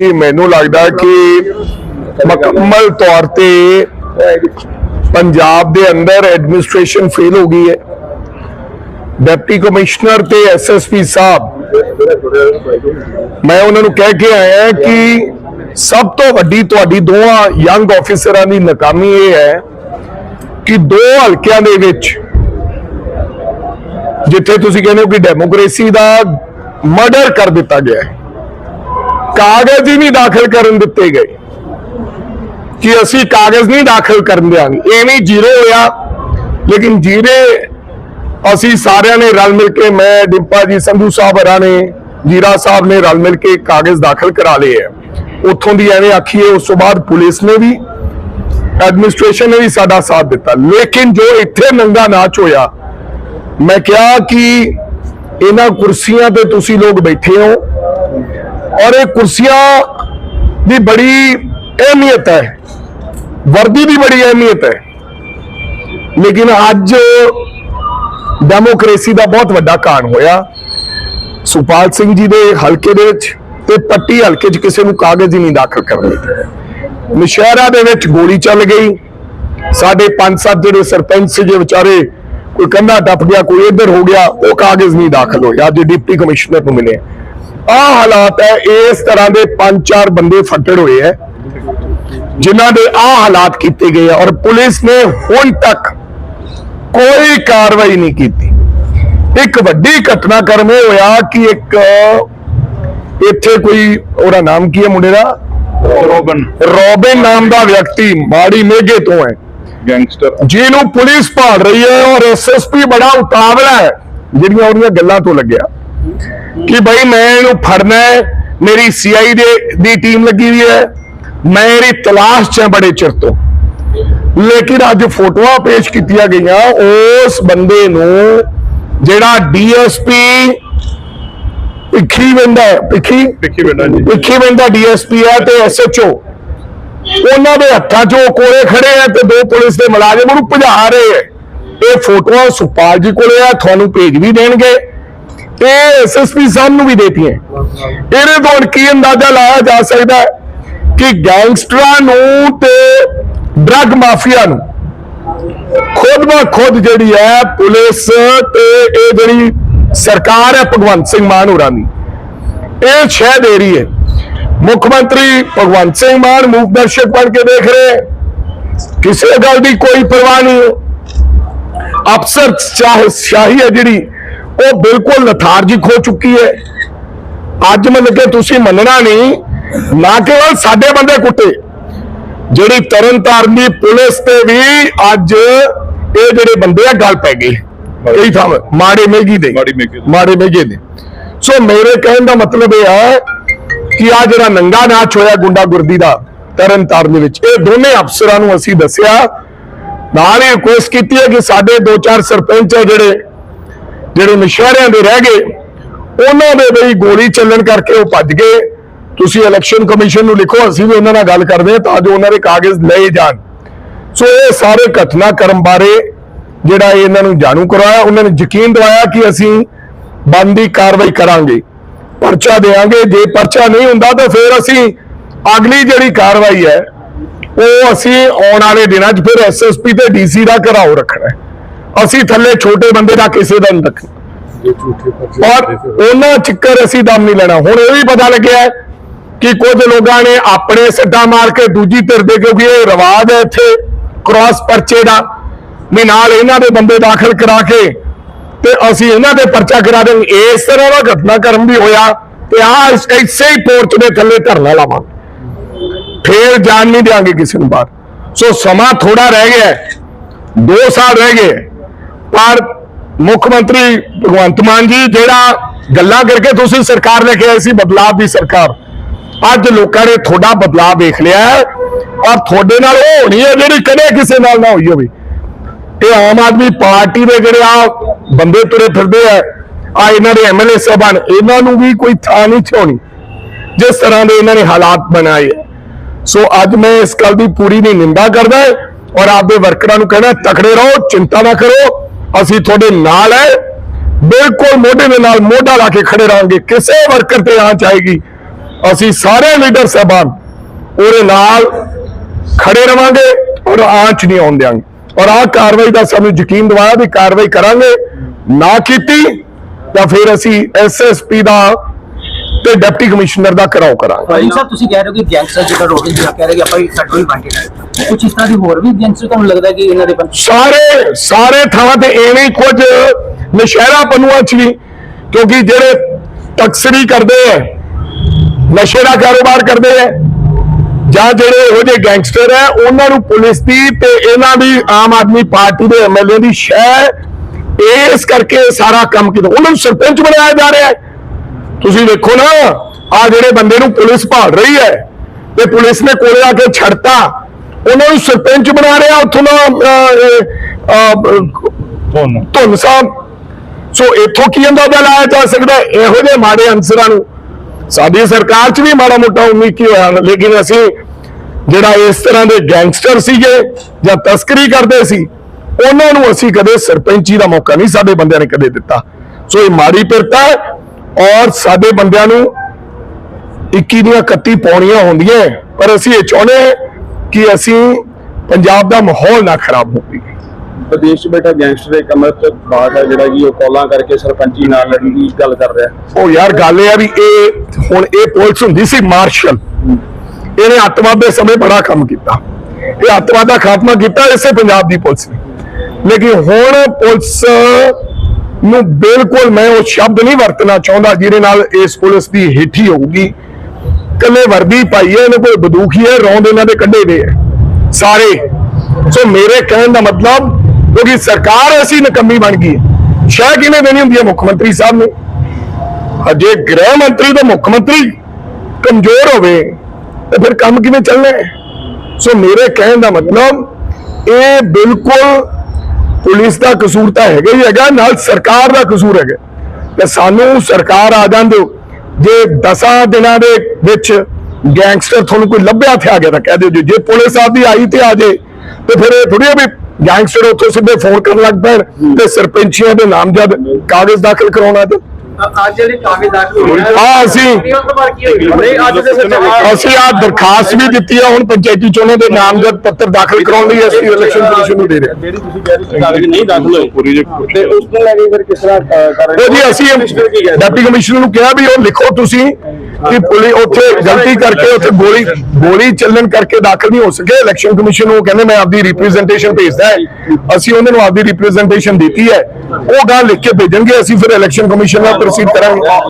ਜੀ, ਮੈਨੂੰ ਲੱਗਦਾ ਕਿ ਮੁਕੰਮਲ ਤੌਰ ਤੇ ਪੰਜਾਬ ਦੇ ਅੰਦਰ ਐਡਮਿਨਿਸਟ੍ਰੇਸ਼ਨ ਫੇਲ ਹੋ ਗਈ ਹੈ। ਡਿਪਟੀ ਕਮਿਸ਼ਨਰ ਤੇ ਐਸਐਸਪੀ ਸਾਹਿਬ, ਮੈਂ ਉਹਨਾਂ ਨੂੰ ਕਹਿ ਕੇ ਆਇਆ ਕਿ ਸਭ ਤੋਂ ਵੱਡੀ ਤੁਹਾਡੀ ਦੋਹਾਂ ਯੰਗ ਆਫੀਸਰਾਂ ਦੀ ਨਾਕਾਮੀ ਇਹ ਹੈ ਕਿ ਦੋ ਹਲਕਿਆਂ ਦੇ ਵਿੱਚ, ਜਿੱਥੇ ਤੁਸੀਂ ਕਹਿੰਦੇ ਹੋ ਕਿ ਡੈਮੋਕ੍ਰੇਸੀ ਦਾ ਮਰਡਰ ਕਰ ਦਿੱਤਾ ਗਿਆ ਹੈ। ਕਾਗਜ਼ ਹੀ ਨਹੀਂ ਦਾਖਲ ਕਰਨ ਦਿੱਤੇ ਗਏ। ਕਿ ਅਸੀਂ ਕਾਗਜ਼ ਨਹੀਂ ਦਾਖਲ ਕਰਨ ਦਿਆਂਗੇ। ਐਵੇਂ ਜ਼ੀਰੋ ਹੋਇਆ। ਲੇਕਿਨ ਜੀਰੇ ਅਸੀਂ ਸਾਰਿਆਂ ਨੇ ਰਲ ਮਿਲ ਕੇ, ਮੈਂ, ਡਿੰਪਾ ਜੀ, ਸੰਧੂ ਸਾਹਿਬ ਹਰਾਂ ਨੇ, ਜੀਰਾ ਸਾਹਿਬ ਨੇ ਰਲ ਮਿਲ ਕੇ ਕਾਗਜ਼ ਦਾਖਲ ਕਰਾ ਲਏ ਹੈ। ਉੱਥੋਂ ਦੀ ਐਵੇਂ ਆਖੀਏ, ਉਸ ਤੋਂ ਬਾਅਦ ਪੁਲਿਸ ਨੇ ਵੀ, ਐਡਮਿਨਿਸਟ੍ਰੇਸ਼ਨ ਨੇ ਵੀ ਸਾਡਾ ਸਾਥ ਦਿੱਤਾ। ਲੇਕਿਨ ਜੋ ਇੱਥੇ ਨੰਗਾ ਨਾਚ ਹੋਇਆ, ਮੈਂ ਕਿਹਾ ਕਿ ਇਹਨਾਂ ਕੁਰਸੀਆਂ ਤੇ ਤੁਸੀਂ ਲੋਕ ਬੈਠੇ ਹੋ। ਔਰ ਇਹ ਕੁਰਸੀਆਂ ਦੀ ਬੜੀ ਅਹਿਮੀਅਤ ਹੈ। ਵਰਦੀ ਦੀ ਬੜੀ ਅਹਿਮੀਅਤ ਹੈ। ਲੇਕਿਨ ਅੱਜ ਡੈਮੋਕ੍ਰੇਸੀ ਦਾ ਬਹੁਤ ਵੱਡਾ ਕਾਰਨ ਹੋਇਆ। ਸੁਪਾਲ ਸਿੰਘ ਜੀ ਦੇ ਹਲਕੇ ਦੇ ਵਿੱਚ ਤੇ ਪੱਟੀ ਹਲਕੇ 'ਚ ਕਿਸੇ ਨੂੰ ਕਾਗਜ਼ ਹੀ ਨਹੀਂ ਦਾਖਲ ਕਰਨ। ਦਿੱਤੇ ਨਸ਼ਹਿਰਾ ਦੇ ਵਿੱਚ ਗੋਲੀ ਚੱਲ ਗਈ। ਸਾਡੇ ਪੰਜ ਸੱਤ ਜਿਹੜੇ ਸਰਪੰਚ ਸੀ ਜੇ ਵਿਚਾਰੇ ਕੋਈ ਕੰਧਾ ਟੱਪ ਗਿਆ, ਕੋਈ ਇੱਧਰ ਹੋ ਗਿਆ, ਉਹ ਕਾਗਜ਼ ਨਹੀਂ ਦਾਖਲ ਹੋਇਆ ਅੱਜ ਡਿਪਟੀ ਕਮਿਸ਼ਨਰ ਨੂੰ ਮਿਲੇ। ਆ ਹਾਲਾਤ ਹੈ ਇਸ ਤਰ੍ਹਾਂ ਦੇ ਪੰਜ ਚਾਰ ਬੰਦੇ ਫੱਟੜ ਹੋਏ ਹੈ ਜਿਨ੍ਹਾਂ ਦੇ ਆ ਹਾਲਾਤ ਕੀਤੇ ਗਏ ਔਰ ਪੁਲਿਸ ਨੇ ਹੁਣ ਤੱਕ ਕੋਈ ਕਾਰਵਾਈ ਨਹੀਂ ਕੀਤੀ। ਇੱਕ ਵੱਡੀ ਘਟਨਾਕ੍ਰਮ ਇਹ ਹੋਇਆ ਕਿ ਇੱਕ ਇੱਥੇ ਕੋਈ ਉਹਦਾ ਨਾਮ ਕੀ ਹੈ ਮੁੰਡੇ ਦਾ? ਰੋਬਨ। ਰੋਬਿਨ ਨਾਮ ਦਾ ਵਿਅਕਤੀ ਮਾੜੀ ਮੇਘੇ ਤੋਂ ਹੈ। ਗੈਂਗਸਟਰ। ਜਿਹਨੂੰ ਪੁਲਿਸ ਭਾਲ ਰਹੀ ਹੈ ਔਰ ਐਸਐਸਪੀ ਬੜਾ ਉਤਾਵਲਾ ਹੈ ਜਿਹੜੀਆਂ ਉਹਦੀਆਂ ਗੱਲਾਂ ਤੋਂ ਲੱਗਿਆ। ਕਿ ਭਾਈ ਮੈਂ ਇਹਨੂੰ ਫੜਨਾ ਹੈ ਮੇਰੀ ਸੀਆਈ ਦੇ ਦੀ ਟੀਮ ਲੱਗੀ ਹੋਈ ਹੈ ਮੈਂ ਇਹਦੀ ਤਲਾਸ਼ 'ਚ ਬੜੇ ਚਿਰ ਤੋਂ। ਲੇਕਿਨ ਅੱਜ ਫੋਟੋਆਂ ਪੇਸ਼ ਕੀਤੀਆਂ ਗਈਆਂ ਉਸ ਬੰਦੇ ਨੂੰ ਜਿਹੜਾ ਡੀਐਸਪੀ ਭਿੱਖੀ ਵੰਦਾ ਭਿੱਖੀ? ਦੇਖੀ ਬੇਟਾ ਜੀ ਭਿੱਖੀ ਵੰਦਾ ਡੀਐਸਪੀ ਹੈ ਤੇ ਐਸਐਚਓ ਉਹਨਾਂ ਦੇ ਹੱਥਾਂ 'ਚ ਉਹ ਕੋਲੇ ਖੜੇ ਆ ਤੇ ਦੋ ਪੁਲਿਸ ਦੇ ਮੁਲਾਜ਼ਮ ਉਹਨੂੰ ਭਜਾ ਰਹੇ ਆ। ਇਹ ਫੋਟੋਆਂ ਸੁਪਾਲ ਜੀ ਕੋਲੇ ਆ ਤੁਹਾਨੂੰ ਭੇਜ ਵੀ ਦੇਣਗੇ। ਇਹ ਐਸਐਸਪੀ ਸਾਹਿਬ ਨੂੰ ਵੀ ਦੇਤੀਆਂ। ਇਹਦੇ ਤੋਂ ਹੁਣ ਕੀ ਅੰਦਾਜ਼ਾ ਲਾਇਆ ਜਾ ਸਕਦਾ ਹੈ ਕਿ ਗੈਂਗਸਟਰਾਂ ਨੂੰ ਤੇ ਡਰੱਗ ਮਾਫੀਆ ਨੂੰ? ਖੁਦ ਬ ਖੁਦ ਜਿਹੜੀ ਹੈ ਪੁਲਿਸ ਤੇ ਇਹ ਜਿਹੜੀ ਸਰਕਾਰ ਹੈ ਭਗਵੰਤ ਸਿੰਘ ਮਾਨ ਹੋਰਾਂ ਦੀ, ਇਹ ਛੇ ਦੇ ਰਹੀ ਹੈ। ਮੁੱਖ ਮੰਤਰੀ ਭਗਵੰਤ ਸਿੰਘ ਮਾਨ ਮੂਕ ਦਰਸ਼ਕ ਬਣ ਕੇ ਦੇਖ ਰਹੇ ਕਿਸੇ ਗੱਲ ਦੀ ਕੋਈ ਪਰਵਾਹ ਨਹੀਂ ਅਫਸਰ ਚਾਹੇ ਸ਼ਾਹੀ ਹੈ ਜਿਹੜੀ ਉਹ ਬਿਲਕੁਲ ਲਥਾਰਜਿਕ ਹੋ ਚੁੱਕੀ ਹੈ। ਅੱਜ ਮਤਲਬ ਕਿ ਤੁਸੀਂ ਮੰਨਣਾ ਨਹੀਂ ਨਾ ਕੇਵਲ ਸਾਡੇ ਬੰਦੇ ਕੁੱਟੇ ਜਿਹੜੀ ਤਰਨਤਾਰਨ ਦੀ ਪੁਲਿਸ ਤੇ ਵੀ ਅੱਜ ਇਹ ਜਿਹੜੇ ਬੰਦੇ ਆ ਗੱਲ ਪੈ ਗਈ। ਕਈ ਥਾਂ ਮਾੜੇ ਮੇਗੀ ਦੇ। ਮਾੜੀ ਮੇਗੇ ਦੇ। ਸੋ ਮੇਰੇ ਕਹਿਣ ਦਾ ਮਤਲਬ ਇਹ ਹੈ ਕਿ ਆ ਜਿਹੜਾ ਨੰਗਾ ਨਾਚ ਹੋਇਆ ਗੁੰਡਾਗੁਰਦੀ ਦਾ ਤਰਨਤਾਰਨ ਦੇ ਵਿੱਚ ਇਹ ਦੋਨੇ ਅਫਸਰਾਂ ਨੂੰ ਅਸੀਂ ਦੱਸਿਆ। ਨਾਲ ਹੀ ਰਿਕੁਐਸਟ ਕੀਤੀ ਹੈ ਕਿ ਸਾਡੇ ਦੋ ਚਾਰ ਸਰਪੰਚ ਹੈ ਜਿਹੜੇ ਜਿਹੜੇ ਨਸ਼ਹਿਰਿਆਂ ਦੇ ਰਹਿ ਗਏ, ਉਹਨਾਂ ਦੇ ਬਈ ਗੋਲੀ ਚੱਲਣ ਕਰਕੇ ਉਹ ਭੱਜ ਗਏ। ਤੁਸੀਂ ਇਲੈਕਸ਼ਨ ਕਮਿਸ਼ਨ ਨੂੰ ਲਿਖੋ, ਅਸੀਂ ਵੀ ਉਹਨਾਂ ਨਾਲ ਗੱਲ ਕਰਦੇ ਹਾਂ ਤਾਂ ਜੋ ਉਹਨਾਂ ਦੇ ਕਾਗਜ਼ ਲਏ ਜਾਣ। ਸੋ ਇਹ ਸਾਰੇ ਘਟਨਾਕ੍ਰਮ ਬਾਰੇ ਜਿਹੜਾ ਇਹਨਾਂ ਨੂੰ ਜਾਣੂ ਕਰਵਾਇਆ, ਉਹਨਾਂ ਨੇ ਯਕੀਨ ਦਿਵਾਇਆ ਕਿ ਅਸੀਂ ਬੰਦੀ ਕਾਰਵਾਈ ਕਰਾਂਗੇ, ਪਰਚਾ ਦੇਾਂਗੇ ਜੇ ਪਰਚਾ ਨਹੀਂ ਹੁੰਦਾ ਤਾਂ ਫਿਰ ਅਸੀਂ ਅਗਲੀ ਜਿਹੜੀ ਕਾਰਵਾਈ ਹੈ, ਉਹ ਅਸੀਂ ਆਉਣ ਵਾਲੇ ਦਿਨਾਂ 'ਚ ਫਿਰ ਐਸਐਸਪੀ ਤੇ ਡੀਸੀ ਦਾ ਘਰਾਓ ਰੱਖਣਾ ਹੈ। ਅਸੀਂ ਥੱਲੇ ਛੋਟੇ ਬੰਦੇ ਦਾ ਕਿਸੇ ਦਾ ਨਹੀਂ ਰੱਖਣਾ। ਔਰ ਉਹਨਾਂ ਚੱਕਰ ਅਸੀਂ ਦਮ ਨਹੀਂ ਲੈਣਾ। ਹੁਣ ਇਹ ਵੀ ਪਤਾ ਲੱਗਿਆ ਕਿ ਕੁਝ ਲੋਕਾਂ ਨੇ ਆਪਣੇ ਸੱਟਾ ਮਾਰ ਕੇ ਦੂਜੀ ਧਿਰ ਦੇ ਕਿਉਂਕਿ ਇਹ ਰਿਵਾਜ ਹੈ ਇੱਥੇ ਕ੍ਰਾਸ ਪਰਚੇ ਦਾ ਵੀ ਨਾਲ ਇਹਨਾਂ ਦੇ ਬੰਦੇ ਦਾਖਲ ਕਰਾ ਕੇ ਤੇ ਅਸੀਂ ਇਹਨਾਂ ਦੇ ਪਰਚਾ ਕਰਾ ਦੇਵਾਂਗੇ ਇਸ ਤਰ੍ਹਾਂ ਦਾ ਘਟਨਾਕ੍ਰਮ ਵੀ ਹੋਇਆ ਤੇ ਆ ਇਸੇ ਹੀ ਪੋਰਚ ਦੇ ਥੱਲੇ ਧਰਨਾ ਲਾਵਾਂਗੇ ਫੇਰ ਜਾਣ ਨਹੀਂ ਦੇਾਂਗੇ ਕਿਸੇ ਨੂੰ ਬਾਹਰ। ਸੋ ਸਮਾਂ ਥੋੜਾ ਰਹਿ ਗਿਆ। ਦੋ ਸਾਲ ਰਹਿ ਗਏ ਪਰ ਮੁੱਖ ਮੰਤਰੀ ਭਗਵੰਤ ਮਾਨ ਜੀ, ਜਿਹੜਾ ਗੱਲਾਂ ਕਰਕੇ ਤੁਸੀਂ ਸਰਕਾਰ ਲੈ ਕੇ ਆਏ ਸੀ ਬਦਲਾਅ ਦੀ ਸਰਕਾਰ, ਅੱਜ ਲੋਕਾਂ ਨੇ ਤੁਹਾਡਾ ਬਦਲਾਅ ਵੇਖ ਲਿਆ ਔਰ ਤੁਹਾਡੇ ਨਾਲ ਉਹ ਹੋਣੀ ਹੈ ਜਿਹੜੀ ਕਦੇ ਕਿਸੇ ਨਾਲ ਨਾ ਹੋਈ ਹੋਵੇ ਇਹ ਆਮ ਆਦਮੀ ਪਾਰਟੀ ਦੇ ਜਿਹੜੇ ਆ ਬੰਦੇ ਤੁਰੇ ਫਿਰਦੇ ਆ ਆ ਇਹਨਾਂ ਦੇ ਐਮਐਲਏ ਸਾਹਿਬਾਨ, ਇਹਨਾਂ ਨੂੰ ਵੀ ਕੋਈ ਥਾਂ ਨਹੀਂ ਛੋਣੀ ਜਿਸ ਤਰ੍ਹਾਂ ਦੇ ਇਹਨਾਂ ਨੇ ਹਾਲਾਤ ਬਣਾਏ ਹੈ। ਸੋ ਅੱਜ ਮੈਂ ਇਸ ਗੱਲ ਦੀ ਪੂਰੀ ਨਹੀਂ ਨਿੰਦਾ ਕਰਦਾ ਔਰ ਆਪਦੇ ਵਰਕਰਾਂ ਨੂੰ ਕਹਿਣਾ, ਤਕੜੇ ਰਹੋ, ਚਿੰਤਾ ਨਾ ਕਰੋ ਅਸੀਂ ਤੁਹਾਡੇ ਨਾਲ ਹੈ। ਬਿਲਕੁਲ ਮੋਢੇ ਦੇ ਨਾਲ ਮੋਢਾ ਲਾ ਕੇ ਖੜੇ ਰਹਾਂਗੇ। ਕਿਸੇ ਵਰਕਰ ਤੇ ਆਂਚ ਆਏਗੀ। ਅਸੀਂ ਸਾਰੇ ਲੀਡਰ ਸਾਹਿਬਾਨ। ਉਹਦੇ ਨਾਲ ਖੜੇ ਰਵਾਂਗੇ ਔਰ ਆਂਚ ਨਹੀਂ ਆਉਣ ਦਿਆਂਗੇ। ਔਰ ਆਹ ਕਾਰਵਾਈ ਦਾ ਸਾਨੂੰ ਯਕੀਨ ਦਿਵਾਇਆ ਵੀ ਕਾਰਵਾਈ ਕਰਾਂਗੇ। ਨਾ ਕੀਤੀ ਤਾਂ ਫਿਰ ਅਸੀਂ ਐਸਐਸਪੀ ਦਾ ਤੇ ਡਿਪਟੀ ਕਮਿਸ਼ਨਰ ਦਾ ਘਰਾਓ ਕਰਾਂਗੇ। ਭਾਈ ਸਾਹਿਬ ਤੁਸੀਂ ਕਹਿ ਰਹੇ ਹੋ ਕਿ ਗੈਂਗਸਟਰ ਜਿਹੜਾ ਰੋਹਿਤ ਜੀ ਕਹਿ ਰਹੇ ਕਿ ਆਪਾਂ ਸਾਡੇ ਹੈ। ਕੁਝ ਇਸ ਤਰ੍ਹਾਂ ਦੀ ਹੋਰ ਵੀ ਗੈਂਗਸਟਰ ਤੁਹਾਨੂੰ ਲੱਗਦਾ ਕਿ ਇਹਨਾਂ ਦੇ ਸਾਰੇ ਸਾਰੇ ਥਾਵਾਂ ਤੇ ਐਵੇਂ ਹੀ ਕੁਝ ਨਸ਼ਹਿਰਾ ਪਨੂਆ ਚ ਵੀ ਕਿਉਂਕਿ ਜਿਹੜੇ ਤਕਸਰੀ ਕਰਦੇ ਐ ਨਸ਼ੇ ਦਾ ਕਾਰੋਬਾਰ ਕਰਦੇ ਐ ਜਾਂ ਜਿਹੜੇ ਇਹੋ ਜਿਹੇ ਗੈਂਗਸਟਰ ਐ ਉਹਨਾਂ ਨੂੰ ਪੁਲਿਸ ਦੀ ਤੇ ਇਹਨਾਂ ਦੀ ਆਮ ਆਦਮੀ ਪਾਰਟੀ ਦੇ ਐਮਐਲਏ ਦੀ ਸ਼ਹਿ ਇਸ ਕਰਕੇ ਸਾਰਾ ਕੰਮ ਕੀਤਾ। ਉਹਨਾਂ ਨੂੰ ਸਰਪੰਚ ਬਣਾਇਆ ਜਾ ਰਿਹਾ ਹੈ। ਤੁਸੀਂ ਵੇਖੋ ਨਾ ਆ ਜਿਹੜੇ ਬੰਦੇ ਨੂੰ ਪੁਲਿਸ ਭਾਲ ਰਹੀ ਹੈ ਤੇ ਪੁਲਿਸ ਨੇ ਕੋਲੇ ਆ ਕੇ ਛੱਡਤਾ। ਉਹਨਾਂ ਨੂੰ ਸਰਪੰਚ ਬਣਾ ਰਿਹਾ ਉੱਥੋਂ ਦਾ ਧੁੰਨ। ਸਾਹਿਬ। ਸੋ ਇੱਥੋਂ ਕੀ ਅੰਦਾਜ਼ਾ ਲਾਇਆ ਜਾ ਸਕਦਾ? ਇਹੋ ਜਿਹੇ ਮਾੜੇ ਅਨਸਰਾਂ ਨੂੰ। ਸਾਡੀ ਸਰਕਾਰ 'ਚ ਵੀ ਮਾੜਾ ਮੋਟਾ ਉਮੀਦ ਕੀ ਹੋਇਆ ਲੇਕਿਨ ਅਸੀਂ ਜਿਹੜਾ ਇਸ ਤਰ੍ਹਾਂ ਦੇ ਗੈਂਗਸਟਰ ਸੀਗੇ ਜਾਂ ਤਸਕਰੀ ਕਰਦੇ ਸੀ ਉਹਨਾਂ ਨੂੰ ਅਸੀਂ ਕਦੇ ਸਰਪੰਚੀ ਦਾ ਮੌਕਾ ਨਹੀਂ ਸਾਡੇ ਬੰਦਿਆਂ ਨੇ ਕਦੇ ਦਿੱਤਾ। ਸੋ ਇਹ ਮਾੜੀ ਪਿਰਤਾ ਔਰ ਸਾਡੇ ਬੰਦਿਆਂ ਨੂੰ 21 ਦੀਆਂ 31 ਪੌਣੀਆਂ ਹੁੰਦੀਆਂ ਪਰ ਅਸੀਂ ਇਹ ਚਾਹੁੰਦੇ ਹਾਂ ਕਿ ਅਸੀਂ ਪੰਜਾਬ ਦਾ ਮਾਹੌਲ ਨਾ ਖਰਾਬ ਹੋਵੇ ਵਿਦੇਸ਼ ਬੈਠਾ ਗੈਂਗਸਟਰ ਇੱਕ ਅਮਰਤ ਬਾਟ ਹੈ ਜਿਹੜਾ ਜੀ ਉਹ ਕਾਲਾਂ ਕਰਕੇ ਸਰਪੰਚੀ ਨਾਲ ਲੜਨ ਦੀ ਗੱਲ ਕਰ ਰਿਹਾ। ਉਹ ਯਾਰ ਗੱਲ ਇਹ ਆ ਵੀ ਇਹ ਹੁਣ ਇਹ ਪੁਲਿਸ ਹੁੰਦੀ ਸੀ ਮਾਰਸ਼ਲ। ਇਹਨੇ ਅੱਤਵਾਦ ਦੇ ਸਮੇਂ ਬੜਾ ਕੰਮ ਕੀਤਾ। ਇਹ ਅੱਤਵਾਦ ਦਾ ਖਾਤਮਾ ਕੀਤਾ ਇਸੇ ਪੰਜਾਬ ਦੀ ਪੁਲਿਸ ਨੇ। ਲੇਕਿਨ ਹੁਣ ਪੁਲਿਸ ਨੂੰ ਬਿਲਕੁਲ ਮੈਂ ਉਹ ਸ਼ਬਦ ਨਹੀਂ ਵਰਤਣਾ ਚਾਹੁੰਦਾ ਜਿਹਦੇ ਨਾਲ ਇਸ ਪੁਲਿਸ ਦੀ ਹੀਠੀ ਹੋਊਗੀ। ਕੱਲੇ ਵਰਦੀ ਪਾਈ ਹੈ, ਇਹਨੇ ਕੋਈ ਬੰਦੂਕੀ ਹੈ, ਰੌਂਦ ਇਹਨਾਂ ਦੇ ਕੱਢੇ ਦੇ ਹੈ। ਸਾਰੇ। ਸੋ ਮੇਰੇ ਕਹਿਣ ਦਾ ਮਤਲਬ, ਕਿਉਂਕਿ ਸਰਕਾਰ ਐਸੀ ਨਕੰਮੀ ਬਣ ਗਈ ਹੈ। ਸ਼ਾਇਦ ਕਿਵੇਂ ਦੇਣੀ ਹੁੰਦੀ ਹੈ ਮੁੱਖ ਮੰਤਰੀ ਸਾਹਿਬ ਨੇ? ਅਜੇ ਗ੍ਰਹਿ ਮੰਤਰੀ ਤੇ ਮੁੱਖ ਮੰਤਰੀ ਕਮਜ਼ੋਰ ਹੋਵੇ, ਤੇ ਫਿਰ ਕੰਮ ਕਿਵੇਂ ਚੱਲਣਾ ਹੈ? ਸੋ ਮੇਰੇ ਕਹਿਣ ਦਾ ਮਤਲਬ, ਇਹ ਬਿਲਕੁਲ ਪੁਲਿਸ ਦਾ ਕਸੂਰ ਤਾਂ ਹੈਗਾ ਹੀ ਹੈਗਾ, ਨਾਲ ਸਰਕਾਰ ਦਾ ਕਸੂਰ ਹੈਗਾ। ਤੇ ਸਾਨੂੰ ਸਰਕਾਰ ਆ ਜਾਂਦੇ ਜੇ 10 ਦਿਨਾਂ ਦੇ ਵਿੱਚ ਗੈਂਗਸਟਰ ਤੁਹਾਨੂੰ ਕੋਈ ਲੱਭਿਆ ਤੇ ਆ ਗਿਆ ਤਾਂ ਕਹਿ ਦਿਓ ਜੀ। ਜੇ ਪੁਲਿਸ ਆਪਦੀ ਆਈ ਤੇ ਆ ਜੇ, ਤੇ ਫਿਰ ਇਹ ਥੋੜੀ ਵੀ ਗੈਂਗਸਟਰ ਉੱਥੋਂ ਸਿੱਧੇ ਫੋਨ ਕਰਨ ਲੱਗ ਪੈਣ ਤੇ ਸਰਪੰਚੀਆਂ ਦੇ ਨਾਮਜ਼ਦ ਕਾਗਜ਼ ਦਾਖਲ ਕਰਾਉਣਾ ਤੇ ਅੱਜ ਜਿਹੜੇ ਕਾਗਜ਼ ਦਾਖਲ ਹੋਏ ਹਾਂ ਅਸੀਂ ਨਹੀਂ ਅੱਜ ਦੇ ਸੱਚ ਅਸੀਂ ਆ ਦਰਖਾਸਤ ਵੀ ਦਿੱਤੀ ਆ ਹੁਣ ਪੰਚਾਇਤੀ ਚੋਣਾਂ ਦੇ ਨਾਮਜ਼ਦ ਪੱਤਰ ਦਾਖਲ ਕਰਾਉਣ ਲਈ ਅਸੀਂ ਇਲੈਕਸ਼ਨ ਕਮਿਸ਼ਨ ਨੂੰ ਦੇ ਰਹੇ ਹਾਂ। ਜਿਹੜੀ ਤੁਸੀਂ ਕਹਿ ਰਹੇ ਸੀ ਕਾਗਜ਼ ਨਹੀਂ ਦਾਖਲ ਹੋਏ ਪੂਰੀ ਜੇ ਤੇ ਉਸ ਤੋਂ ਲੈ ਕੇ ਫਿਰ ਕਿਸ ਤਰ੍ਹਾਂ ਅਹ, ਕਰ ਰਹੇ ਉਹ ਜੀ ਅਸੀਂ ਕਮਿਸ਼ਨਰ ਕੀ ਕਹਿ ਰਹੇ? ਡਿਪਟੀ ਕਮਿਸ਼ਨਰ ਨੂੰ ਕਿਹਾ ਵੀ ਉਹ ਲਿਖੋ ਤੁਸੀਂ। ਕਿ ਪੁਲਿਸ ਉੱਥੇ ਗਲਤੀ ਕਰਕੇ ਉੱਥੇ ਗੋਲੀ ਗੋਲੀ ਚੱਲਣ ਕਰਕੇ ਦਾਖਲ ਨਹੀਂ ਹੋ ਸਕੇ। ਇਲੈਕਸ਼ਨ ਕਮਿਸ਼ਨ ਨੂੰ ਕਹਿੰਦੇ ਮੈਂ ਆਪਦੀ ਰਿਪਰੈਜ਼ੈਂਟੇਸ਼ਨ ਭੇਜਦਾ ਹੈ। ਅਸੀਂ ਉਹਨਾਂ ਨੂੰ ਆਪਦੀ ਰਿਪਰੈਜ਼ੈਂਟੇਸ਼ਨ ਦਿੱਤੀ ਹੈ। ਉਹ ਗੱਲ ਲਿਖ ਕੇ ਭੇਜਣਗੇ। ਅਸੀਂ ਫਿਰ ਇਲੈਕਸ਼ਨ ਕਮਿਸ਼ਨ ਨਾਲ ਪ੍ਰੋਸੀਡ ਕਰਾਂਗੇ।